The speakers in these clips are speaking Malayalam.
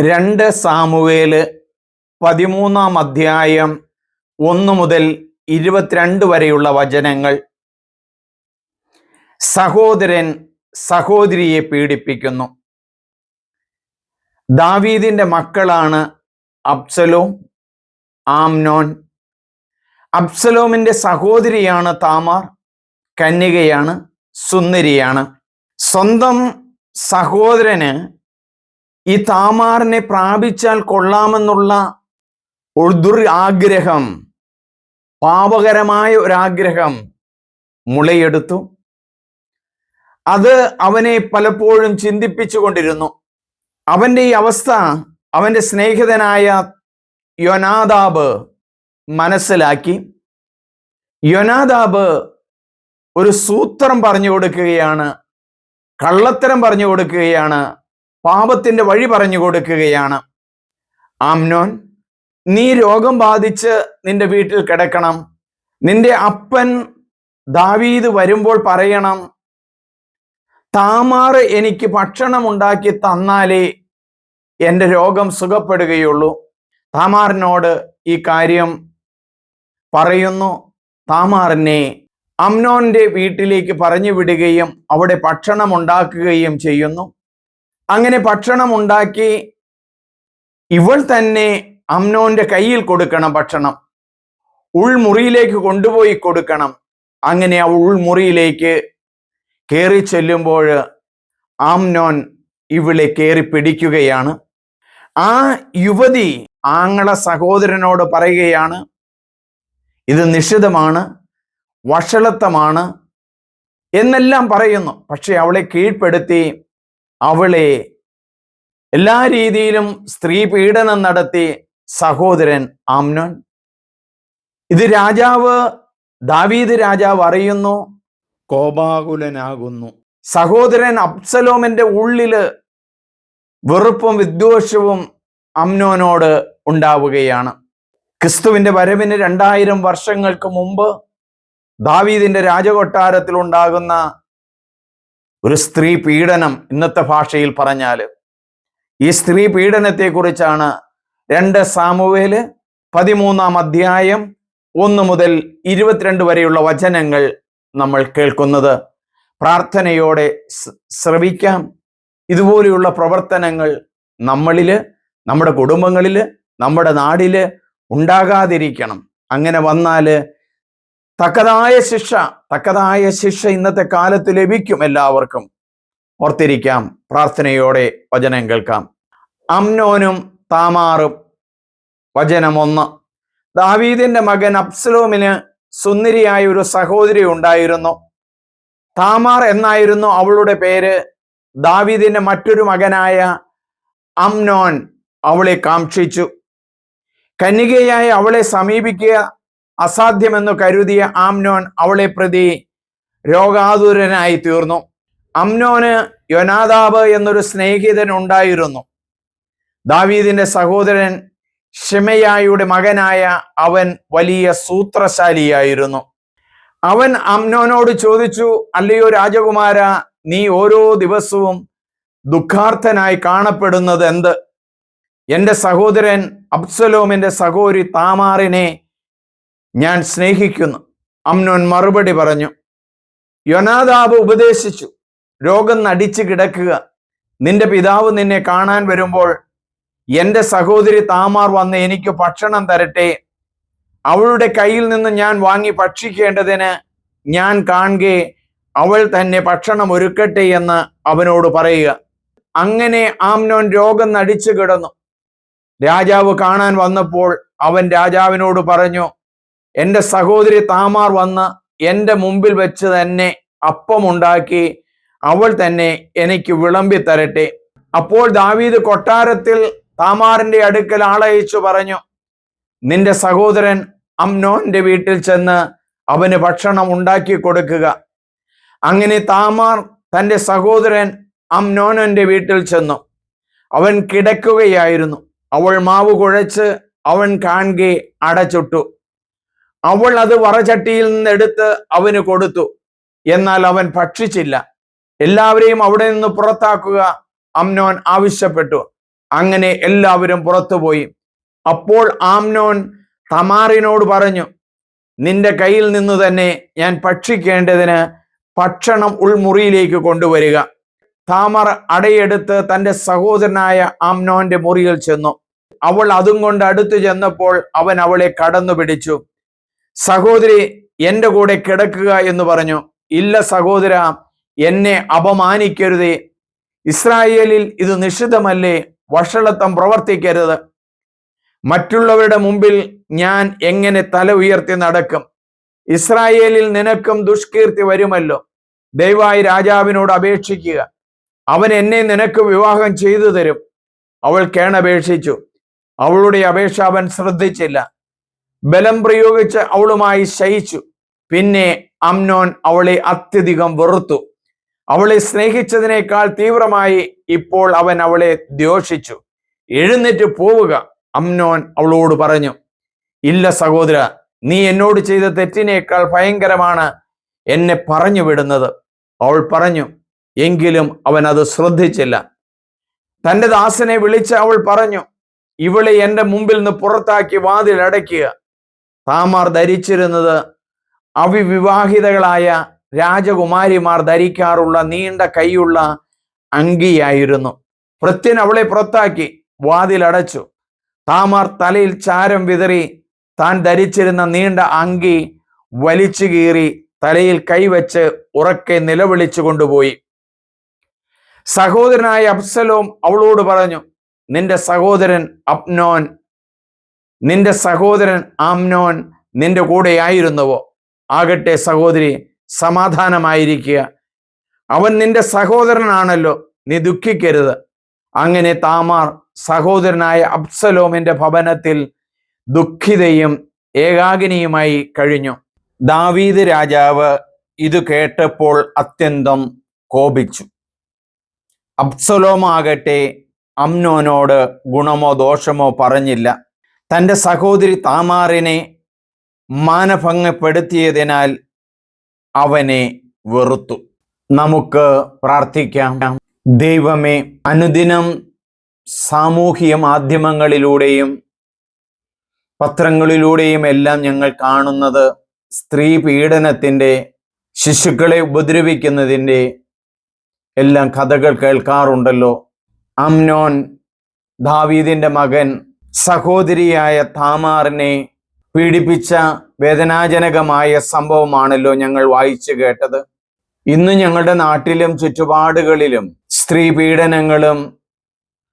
രണ്ട് സാമുവേൽ പതിമൂന്നാം അധ്യായം ഒന്ന് മുതൽ ഇരുപത്തിരണ്ട് വരെയുള്ള വചനങ്ങൾ. സഹോദരൻ സഹോദരിയെ പീഡിപ്പിക്കുന്നു. ദാവീദിന്റെ മക്കളാണ് അബ്സലോം ആംനോൻ. അബ്സലോമിന്റെ സഹോദരിയാണ് താമാർ കന്യകയാണ് സുന്ദരിയാണ്. സ്വന്തം സഹോദരന് ഈ താമാറിനെ പ്രാപിച്ചാൽ കൊള്ളാമെന്നുള്ള ഒരു ആഗ്രഹം പാപകരമായ ഒരാഗ്രഹം മുളയെടുത്തു. അത് അവനെ പലപ്പോഴും ചിന്തിപ്പിച്ചു കൊണ്ടിരുന്നു അവന്റെ ഈ അവസ്ഥ അവന്റെ സ്നേഹിതനായ യൊനാദാബ് മനസ്സിലാക്കി. യൊനാദാബ് ഒരു സൂത്രം പറഞ്ഞു കൊടുക്കുകയാണ് കള്ളത്തരം പറഞ്ഞു കൊടുക്കുകയാണ് പാപത്തിന്റെ വഴി പറഞ്ഞു കൊടുക്കുകയാണ്. ആംനോൻ നീ രോഗം ബാധിച്ച് നിന്റെ വീട്ടിൽ കിടക്കണം. നിന്റെ അപ്പൻ ദാവീദ് വരുമ്പോൾ പറയണം താമാറ് എനിക്ക് ഭക്ഷണം ഉണ്ടാക്കി തന്നാലേ എന്റെ രോഗം സുഖപ്പെടുകയുള്ളൂ. താമാറിനോട് ഈ കാര്യം പറയുന്നു. താമാറിനെ അമ്നോന്റെ വീട്ടിലേക്ക് പറഞ്ഞു വിടുകയും അവിടെ ഭക്ഷണം ഉണ്ടാക്കുകയും ചെയ്യുന്നു. അങ്ങനെ ഭക്ഷണം ഉണ്ടാക്കി ഇവൾ തന്നെ അമ്നോന്റെ കയ്യിൽ കൊടുക്കണം ഭക്ഷണം. ഉൾമുറിയിലേക്ക് കൊണ്ടുപോയി കൊടുക്കണം. അങ്ങനെ ആ ഉൾമുറിയിലേക്ക് കയറി ചെല്ലുമ്പോൾ ആംനോൻ ഇവളെ കയറി പിടിക്കുകയാണ്. ആ യുവതി ആങ്ങള സഹോദരനോട് പറയുകയാണ് ഇത് നിഷിതമാണ് വഷളത്വമാണ് എന്നെല്ലാം പറയുന്നു. പക്ഷെ അവളെ കീഴ്പ്പെടുത്തി അവളെ എല്ലാ രീതിയിലും സ്ത്രീ പീഡനം നടത്തി സഹോദരൻ ആംനോൻ. ഇത് രാജാവ് ദാവീദ് രാജാവ് അറിയുന്നു. കോപാകുലനാകുന്നു. സഹോദരൻ അബ്സലോമിന്റെ ഉള്ളിൽ വെറുപ്പും വിദ്വേഷവും അമ്നോനോട് ഉണ്ടാവുകയാണ്. ക്രിസ്തുവിന്റെ വരവിന് രണ്ടായിരം വർഷങ്ങൾക്ക് മുമ്പ് ദാവീദിന്റെ രാജകൊട്ടാരത്തിൽ ഉണ്ടാകുന്ന ഒരു സ്ത്രീ പീഡനം ഇന്നത്തെ ഭാഷയിൽ പറഞ്ഞാൽ ഈ സ്ത്രീ പീഡനത്തെക്കുറിച്ചാണ് രണ്ട് സാമുവേൽ പതിമൂന്നാം അധ്യായം ഒന്ന് മുതൽ ഇരുപത്തിരണ്ട് വരെയുള്ള വചനങ്ങൾ നമ്മൾ കേൾക്കുന്നത്. പ്രാർത്ഥനയോടെ ശ്രവിക്കാം. ഇതുപോലെയുള്ള പ്രവർത്തനങ്ങൾ നമ്മളിൽ നമ്മുടെ കുടുംബങ്ങളിൽ നമ്മുടെ നാടിൽ ഉണ്ടാകാതിരിക്കണം. അങ്ങനെ വന്നാൽ തക്കതായ ശിക്ഷ തക്കതായ ശിക്ഷ ഇന്നത്തെ കാലത്ത് ലഭിക്കും എല്ലാവർക്കും. ഓർത്തിരിക്കാം പ്രാർത്ഥനയോടെ വചനം കേൾക്കാം. അമ്നോനും താമാറും വചനം ഒന്ന് ദാവീദിന്റെ മകൻ അബ്സലോമിന് സുന്ദരിയായ ഒരു സഹോദരി ഉണ്ടായിരുന്നു. താമാർ എന്നായിരുന്നു അവളുടെ പേര്. ദാവീദിന്റെ മറ്റൊരു മകനായ അംനോൻ അവളെ കാക്ഷിച്ചു. കന്യകയായി അവളെ സമീപിക്കുക അസാധ്യമെന്ന് കരുതിയ ആംനോൻ അവളെ പ്രതി രോഗാതുരനായി തീർന്നു അംനോന് യൊനാദാബ് എന്നൊരു സ്നേഹിതൻ ഉണ്ടായിരുന്നു. ദാവീദിന്റെ സഹോദരൻ ഷിമയായുടെ മകനായ അവൻ വലിയ സൂത്രശാലിയായിരുന്നു. അവൻ അംനോനോട് ചോദിച്ചു അല്ലയോ രാജകുമാര നീ ഓരോ ദിവസവും ദുഃഖാർത്ഥനായി കാണപ്പെടുന്നത് എന്ത് എന്റെ സഹോദരൻ അബ്സലോമിന്റെ സഹോരി താമാറിനെ ഞാൻ സ്നേഹിക്കുന്നു. അമ്നോൻ മറുപടി പറഞ്ഞു. യൊനാദാബ് ഉപദേശിച്ചു. രോഗം നടിച്ചു കിടക്കുക. നിന്റെ പിതാവ് നിന്നെ കാണാൻ വരുമ്പോൾ എന്റെ സഹോദരി താമാർ വന്ന് എനിക്ക് ഭക്ഷണം തരട്ടെ. അവളുടെ കയ്യിൽ നിന്ന് ഞാൻ വാങ്ങി ഭക്ഷിക്കേണ്ടതിന് ഞാൻ കാണുക അവൾ തന്നെ ഭക്ഷണം ഒരുക്കട്ടെ എന്ന് അവനോട് പറയുക. അങ്ങനെ ആംനോൻ രോഗം നടിച്ചു കിടന്നു. രാജാവ് കാണാൻ വന്നപ്പോൾ അവൻ രാജാവിനോട് പറഞ്ഞു എന്റെ സഹോദരി താമാർ വന്ന് എന്റെ മുമ്പിൽ വെച്ച് തന്നെ അപ്പമുണ്ടാക്കി അവൾ തന്നെ എനിക്ക് വിളമ്പി തരട്ടെ. അപ്പോൾ ദാവീദ് കൊട്ടാരത്തിൽ താമാറിന്റെ അടുക്കൽ ആളയച്ചു പറഞ്ഞു നിന്റെ സഹോദരൻ അംനോന്റെ വീട്ടിൽ ചെന്ന് അവന് ഭക്ഷണം ഉണ്ടാക്കി കൊടുക്കുക. അങ്ങനെ താമാർ തന്റെ സഹോദരൻ അംനോനന്റെ വീട്ടിൽ ചെന്നു. അവൻ കിടക്കുകയായിരുന്നു. അവൾ മാവ് കുഴച്ച് അവൻ കാണുകെ അടച്ചിട്ടു അവൾ അത് വറചട്ടിയിൽ നിന്ന് എടുത്ത് അവന് കൊടുത്തു. എന്നാൽ അവൻ ഭക്ഷിച്ചില്ല. എല്ലാവരെയും അവിടെ നിന്ന് പുറത്താക്കുക അമ്നോൻ ആവശ്യപ്പെട്ടു. അങ്ങനെ എല്ലാവരും പുറത്തുപോയി. അപ്പോൾ ആംനോൻ തമാറിനോട് പറഞ്ഞു നിന്റെ കയ്യിൽ നിന്ന് തന്നെ ഞാൻ ഭക്ഷിക്കേണ്ടതിന് ഭക്ഷണം ഉൾമുറിയിലേക്ക് കൊണ്ടുവരിക. താമർ അടയെടുത്ത് തന്റെ സഹോദരനായ ആംനോന്റെ മുറിയിൽ ചെന്നു. അവൾ അതും കൊണ്ട് അടുത്തു ചെന്നപ്പോൾ അവൻ അവളെ കടന്നു പിടിച്ചു. സഹോദരി എന്റെ കൂടെ കിടക്കുക എന്ന് പറഞ്ഞു. ഇല്ല സഹോദര എന്നെ അപമാനിക്കരുതേ. ഇസ്രായേലിൽ ഇത് നിഷിദ്ധമല്ലേ? വഷളത്വം പ്രവർത്തിക്കരുത്. മറ്റുള്ളവരുടെ മുമ്പിൽ ഞാൻ എങ്ങനെ തല ഉയർത്തി നടക്കും? ഇസ്രായേലിൽ നിനക്കും ദുഷ്കീർത്തി വരുമല്ലോ. ദയവായി രാജാവിനോട് അപേക്ഷിക്കുക. അവൻ എന്നെ നിനക്ക് വിവാഹം ചെയ്തു തരും. അവൾ കേണപേക്ഷിച്ചു. അവളുടെ അപേക്ഷ അവൻ ശ്രദ്ധിച്ചില്ല. ബലം പ്രയോഗിച്ച് അവളുമായി ശയിച്ചു. പിന്നെ അമ്നോൻ അവളെ അത്യധികം വെറുത്തു. അവളെ സ്നേഹിച്ചതിനേക്കാൾ തീവ്രമായി ഇപ്പോൾ അവൻ അവളെ ദ്യോഷിച്ചു എഴുന്നേറ്റ് പോവുക അമ്നോൻ അവളോട് പറഞ്ഞു. ഇല്ല സഹോദര നീ എന്നോട് ചെയ്ത തെറ്റിനേക്കാൾ ഭയങ്കരമാണ് എന്നെ പറഞ്ഞു വിടുന്നത്. അവൾ പറഞ്ഞു എങ്കിലും അവൻ അത് ശ്രദ്ധിച്ചില്ല. തന്റെ ദാസനെ വിളിച്ച് അവൾ പറഞ്ഞു ഇവളെ എന്റെ മുമ്പിൽ നിന്ന് പുറത്താക്കി വാതിൽ അടയ്ക്കുക. താമാർ ധരിച്ചിരുന്നത് അവിവിവാഹിതകളായ രാജകുമാരിമാർ ധരിക്കാറുള്ള നീണ്ട കൈയുള്ള അങ്കിയായിരുന്നു. ഭൃത്യൻ അവളെ പുറത്താക്കി വാതിലടച്ചു താമാർ തലയിൽ ചാരം വിതറി താൻ ധരിച്ചിരുന്ന നീണ്ട അങ്കി വലിച്ചു കീറി തലയിൽ കൈവച്ച് ഉറക്കെ നിലവിളിച്ചു കൊണ്ടുപോയി. സഹോദരനായ അബ്സലോം അവളോട് പറഞ്ഞു നിന്റെ സഹോദരൻ അപ്നോൻ നിന്റെ സഹോദരൻ ആംനോൻ നിന്റെ കൂടെ ആയിരുന്നുവോ ആകട്ടെ സഹോദരി സമാധാനമായിരിക്കുക. അവൻ നിന്റെ സഹോദരനാണല്ലോ നീ ദുഃഖിക്കരുത്. അങ്ങനെ താമാർ സഹോദരനായ അബ്സലോമിന്റെ ഭവനത്തിൽ ദുഃഖിതയും ഏകാഗിനിയുമായി കഴിഞ്ഞു. ദാവീദ് രാജാവ് ഇത് കേട്ടപ്പോൾ അത്യന്തം കോപിച്ചു. അബ്സലോമാകട്ടെ അമ്നോനോട് ഗുണമോ ദോഷമോ പറഞ്ഞില്ല. തന്റെ സഹോദരി താമാറിനെ മാനഭംഗപ്പെടുത്തിയതിനാൽ അവനെ വെറുത്തു. നമുക്ക് പ്രാർത്ഥിക്കാം. ദൈവമേ അനുദിനം സാമൂഹിക മാധ്യമങ്ങളിലൂടെയും പത്രങ്ങളിലൂടെയും എല്ലാം ഞങ്ങൾ കാണുന്നത് സ്ത്രീ പീഡനത്തിന്റെ ശിശുക്കളെ ഉപദ്രവിക്കുന്നതിന്റെ എല്ലാം കഥകൾ കേൾക്കാറുണ്ടല്ലോ. അംനോൻ ദാവീദിന്റെ മകൻ സഹോദരിയായ താമാറിനെ പീഡിപ്പിച്ച വേദനാജനകമായ സംഭവമാണല്ലോ ഞങ്ങൾ വായിച്ചു കേട്ടത്. ഇന്ന് ഞങ്ങളുടെ നാട്ടിലും ചുറ്റുപാടുകളിലും സ്ത്രീ പീഡനങ്ങളും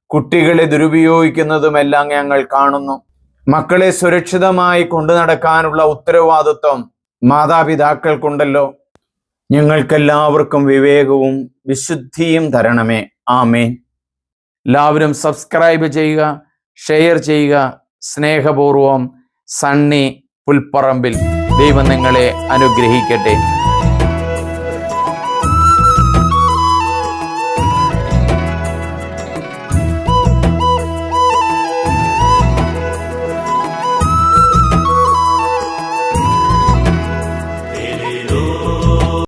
കുട്ടികളെ ദുരുപയോഗിക്കുന്നതുമെല്ലാം ഞങ്ങൾ കാണുന്നു. മക്കളെ സുരക്ഷിതമായി കൊണ്ടു നടക്കാനുള്ള ഉത്തരവാദിത്വം മാതാപിതാക്കൾക്കുണ്ടല്ലോ. ഞങ്ങൾക്കെല്ലാവർക്കും വിവേകവും വിശുദ്ധിയും തരണമേ. ആമേ എല്ലാവരും സബ്സ്ക്രൈബ് ചെയ്യുക. ഷെയർ ചെയ്യുക. സ്നേഹപൂർവം സണ്ണി പുൽപ്പറമ്പിൽ. ദൈവം നിങ്ങളെ അനുഗ്രഹിക്കട്ടെ.